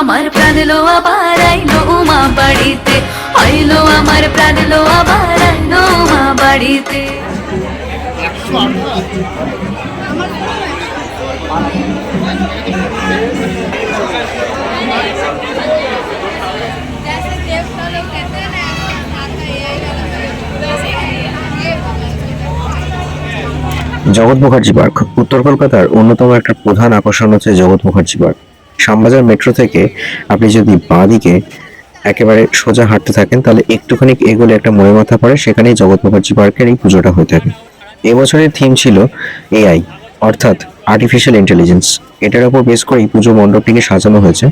আমার প্রাণলো আবার আইলো মা বাড়িতে। আইলো আমার প্রাণ আবার আইলো মা বাড়িতে। জগৎ মুখার্জী পার্ক, উত্তর কলকাতার অন্যতম একটা প্রধান আকর্ষণ হচ্ছে জগৎ মুখার্জি পার্ক। শ্যামবাজার মেট্রো থেকে আপনি যদি বাঁ দিকে একেবারে সোজা হাঁটতে থাকেন, তাহলে একটুখানি এগোলে একটা মনে মাথা পড়ে, সেখানেই জগৎ মুখার্জি পার্কের এই পুজোটা হয়ে থাকে এবছরের থিম ছিল এআই অর্থাৎ আর্টিফিশিয়াল ইন্টেলিজেন্স এটার উপর বেস করেই পুজো মণ্ডপটিকে সাজানো হয়েছে।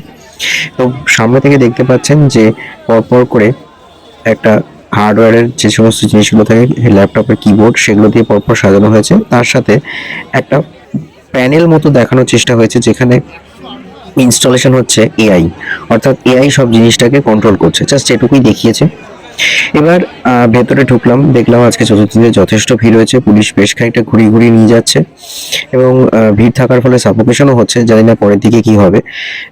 তো সামনে থেকে দেখতে পাচ্ছেন যে পরপর করে একটা হার্ডওয়্যারের যে সমস্ত জিনিসগুলো থাকে ল্যাপটপের কিবোর্ড সেগুলো দিয়ে পরপর সাজানো হয়েছে। তার সাথে একটা প্যানেল মতো দেখানোর চেষ্টা হয়েছে, যেখানে ইনস্টলেশন হচ্ছে এআই অর্থাৎ এআই সব জিনিসটাকে কন্ট্রোল করছে। জাস্ট এটুকুই দেখিয়েছে। এবার ভেতরে ঢুকলাম, দেখলাম আজকে চতুর্থীতে যথেষ্ট ভিড় হয়েছে পুলিশ বেশ খানিকটা ঘুরিয়ে ঘুরিয়ে নিয়ে যাচ্ছে এবং ভিড় থাকার ফলে সাফোকেশনও হচ্ছে, জানি না পরের দিকে কি হবে।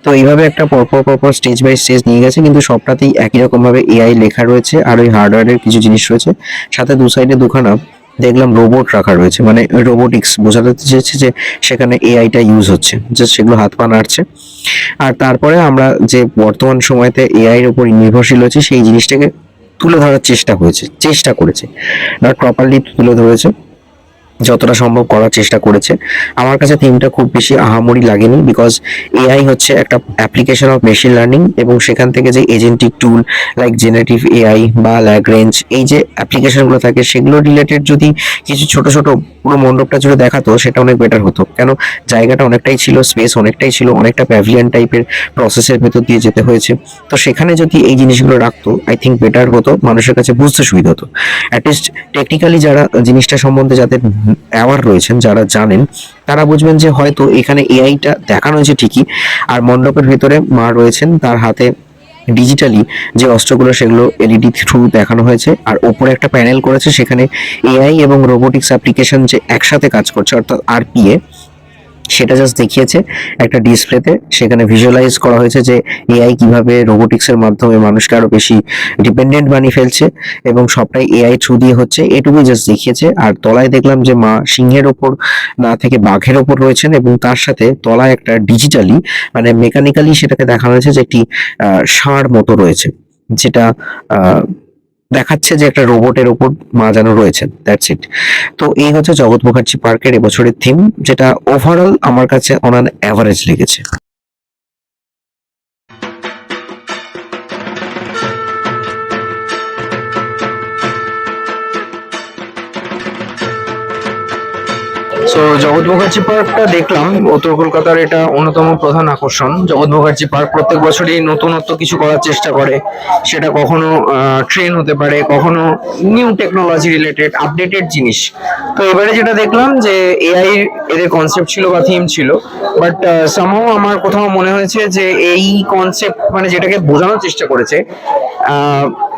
তো এইভাবে একটা পরপর পরপর স্টেজ বাই স্টেজ নিয়ে গেছে, কিন্তু সবটাতেই একই রকমভাবে এআই লেখা রয়েছে, আর ওই হার্ডওয়্যারের কিছু জিনিস রয়েছে। সাথে দু সাইডে দুখানা দেখলাম রোবট রাখা রয়েছে। মানে রোবোটিক্স বোঝাতে চেয়েছে যে সেখানে এআইটা ইউজ হচ্ছে। যে সেগুলো হাত পা নাড়ছে। আর তারপরে আমরা যে বর্তমান সময়তে এআই এর উপর নির্ভরশীল হচ্ছে সেই জিনিসটাকে তুলে ধরার চেষ্টা হয়েছে। চেষ্টা করেছে। নট প্রপারলি তুলে ধরেছে। যতটা সম্ভব করার চেষ্টা করেছে। আমার কাছে থিমটা খুব বেশি আহামরি লাগেনি বিকজ এআই হচ্ছে একটা অ্যাপ্লিকেশন অফ মেশিন লার্নিং এবং সেখান থেকে যে agentic tool like generative AI বা ল্যাগ্রেঞ্জ এই যে অ্যাপ্লিকেশনগুলো থাকে সেগুলো রিলেটেড যদি কিছু ছোট ছোট পুরো মণ্ডপটা জুড়ে দেখাতো সেটা অনেক বেটার হতো। কেন? জায়গাটা অনেকটাই ছিল স্পেস অনেকটাই ছিল, অনেকটা প্যাভিলিয়ন টাইপের প্রসেসের ভেতর দিয়ে যেতে হয়েছে। তো সেখানে যদি এই জিনিসগুলো রাখতো আই থিঙ্ক বেটার হতো, মানুষের কাছে বুঝতে সুবিধা হতো। অ্যাটলিস্ট টেকনিক্যালি যারা জিনিসটা সম্বন্ধে যাদের অ্যাওয়ার রয়েছেন, যারা জানেন, তারা বুঝবেন যে হয়তো এখানে এআইটা দেখানো হয়েছে ঠিকই, আর মণ্ডপের ভিতরে মা রয়েছেন, তার হাতে ডিজিটালি যে অস্ত্রগুলো সেগুলো এলইডি থ্রু দেখানো হয়েছে, আর ওপরে একটা প্যানেল করেছে, সেখানে এআই এবং রোবোটিক্স অ্যাপ্লিকেশন যে একসাথে কাজ করছে, অর্থাৎ আরপিএ সেটা জাস্ট দেখিয়েছে একটা ডিসপ্লেতে সেখানে ভিজুয়ালাইজ করা হয়েছে যে এআই কীভাবে রোবোটিক্সের মাধ্যমে মানুষকে আরও বেশি ডিপেন্ডেন্ট বানিয়ে ফেলছে এবং সবটাই এআই থ্রু দিয়ে হচ্ছে। এটুকুই জাস্ট দেখিয়েছে। আর তলায় দেখলাম যে মা সিংহের ওপর না থেকে বাঘের ওপর রয়েছেন এবং তার সাথে তলায় একটা ডিজিটালি মানে মেকানিক্যালি সেটাকে দেখানো হয়েছে যে একটি ষাঁড় মতো রয়েছে। যেটা দেখাচ্ছে যে একটা রোবটের ওপর মা যেন রয়েছেন দ্যাটস ইট তো এই হচ্ছে জগৎ মুখার্জি পার্কের এবছরের থিম যেটা ওভারঅল আমার কাছে অন অ্যান অ্যাভারেজ লেগেছে। সো জগৎ মুখার্জি পার্কটা দেখলাম। উত্তর কলকাতার এটা অন্যতম প্রধান আকর্ষণ। জগৎ মুখার্জি পার্ক প্রত্যেক বছরই নতুনত্ব কিছু করার চেষ্টা করে। সেটা কখনো ট্রেন হতে পারে, কখনো নিউ টেকনোলজি রিলেটেড আপডেটেড জিনিস। তো এবারে যেটা দেখলাম যে এআই এদের কনসেপ্ট ছিল বা থিম ছিল বাট সামহাও আমার কোথাও মনে হয়েছে যে এই কনসেপ্ট মানে যেটাকে বোঝানোর চেষ্টা করেছে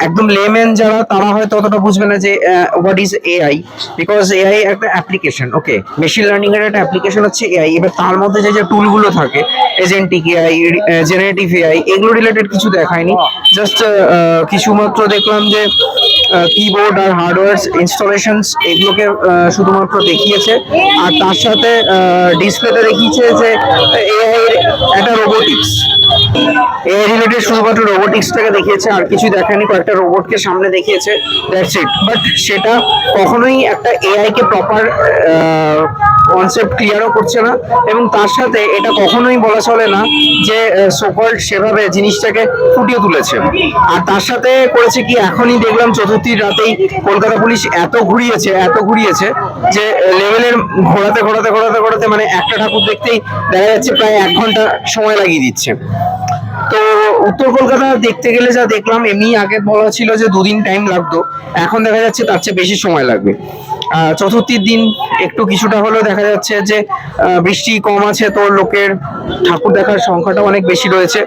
একদম লেমেন যারা তারা হয়তো অতটা বুঝবে না যে what is AI because AI একটা অ্যাপ্লিকেশন ওকে মেশিন লার্নিং এর একটা অ্যাপ্লিকেশন হচ্ছে এআই এবার তার মধ্যে যে যে টুলগুলো থাকে এজেন্টিক এআই জেনারেটিভ এআই এগুলো রিলেটেড কিছু দেখায়নি। জাস্ট কিছুমাত্র দেখলাম যে কিবোর্ড আর হার্ডওয়্যার ইনস্টলেশনস এগুলোকে শুধুমাত্র দেখিয়েছে। আর তার সাথে ডিসপ্লেতে দেখিয়েছে যে এআই একটা রোবোটিক্স এআই রিলেটেড শুধুমাত্র রোবোটিক্সটাকে দেখিয়েছে, আর কিছু দেখায়নি কয়েকটা রোবটকে সামনে দেখিয়েছে। দ্যাটস ইট বাট সেটা কখনোই একটা এআইকে প্রপার কনসেপ্ট ক্লিয়ারও করছে না এবং তার সাথে এটা কখনোই বলা চলে না যে সোকল্ড সেভাবে জিনিসটাকে ফুটিয়ে তুলেছে। আর তার সাথে করেছে কি, এখনই দেখলাম চতুর্থীর রাতেই কলকাতা পুলিশ এত ঘুরিয়েছে এত ঘুরিয়েছে যে লেভেলের ঘোরাতে ঘোরাতে ঘোরাতে ঘোরাতে মানে একটা ঠাকুর দেখতেই দেখা যাচ্ছে প্রায় এক ঘণ্টা সময় লাগিয়ে দিচ্ছে। তো উত্তর কলকাতা দেখতে গেলে যা দেখলাম, এমনি আগে বলা ছিল যে দুদিন টাইম লাগতো, এখন দেখা যাচ্ছে তার চেয়ে বেশি সময় লাগবে। চতুর্থীর দিন একটু কিছুটা হলেও দেখা যাচ্ছে যে বৃষ্টি কম আছে, তো লোকের ঠাকুর দেখার সংখ্যাটা অনেক বেশি রয়েছে।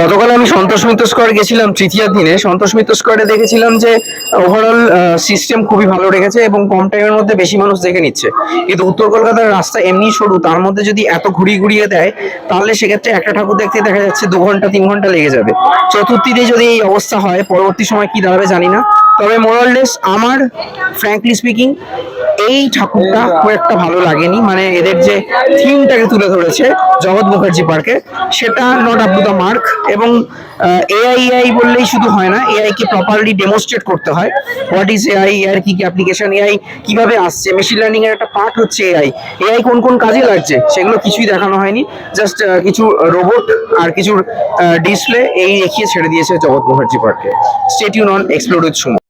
গতকাল আমি সন্তোষ মিত্র স্কোয়ারে গেছিলাম তৃতীয় দিনে। সন্তোষ মিত্র স্কোয়ারে দেখেছিলাম যে ওভারঅল সিস্টেম খুবই ভালো রেখেছে এবং কম টাইমের মধ্যে বেশি মানুষ দেখে নিচ্ছে। কিন্তু উত্তর কলকাতার রাস্তা এমনি সরু, তার মধ্যে যদি এত ঘুরিয়ে ঘুরিয়ে দেয়, তাহলে সেক্ষেত্রে একটা ঠাকুর দেখতে দেখা যাচ্ছে দু ঘণ্টা, তিন ঘণ্টা লেগে যাবে। চতুর্থীতে যদি এই অবস্থা হয়, পরবর্তী সময় কি দাঁড়াবে জানি না। তবে মোরাললেস আমার ফ্র্যাঙ্কলি স্পিকিং এই ঠাকুরটা খুব একটা ভালো লাগেনি। মানে এদের যে থিমটাকে তুলে ধরেছে জগৎ মুখার্জি পার্কে সেটা not up to the mark এবং এআই এআই বললেই শুধু হয় না এআই কে প্রপারলি ডেমনস্ট্রেট করতে হয়। হোয়াট ইজ এআই এর কি কি অ্যাপ্লিকেশন এআই কীভাবে আসছে? মেশিন লার্নিং এর একটা পার্ট হচ্ছে এআই এআই কোন কোন কাজে লাগছে? সেগুলো কিছুই দেখানো হয়নি। জাস্ট কিছু রোবট আর কিছু ডিসপ্লে এই দেখিয়ে ছেড়ে দিয়েছে জগৎ মুখার্জি পার্কে স্টেটিউন অন এক্সপ্লোর উইথ সুমো